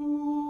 Ooh.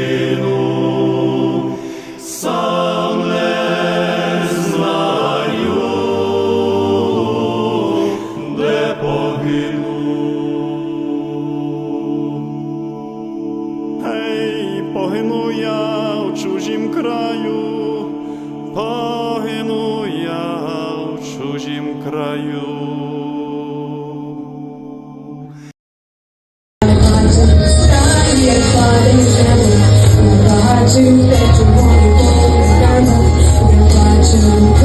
краю. Я бачив те, чого ніколи не стану, я бачив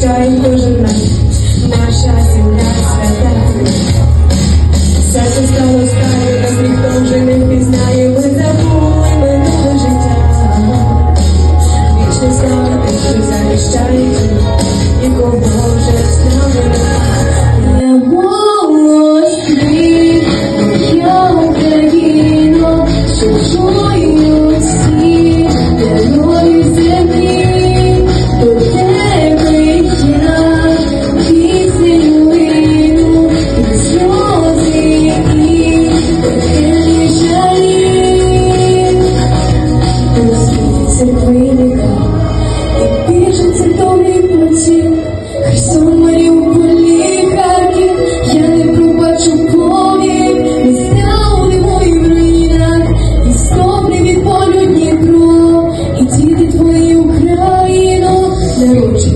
Дай кожен наш, наша земля свята. Серце стало старе, нас ніхто вже не впізнає, ми забули минуле життя. Вічне слава, що захищає і кого. Deus.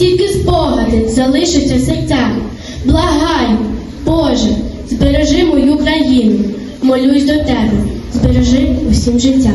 Тільки спогади залишаться в серцях. Благаю, Боже, збережи мою країну. Молюсь до тебе, збережи усім життя.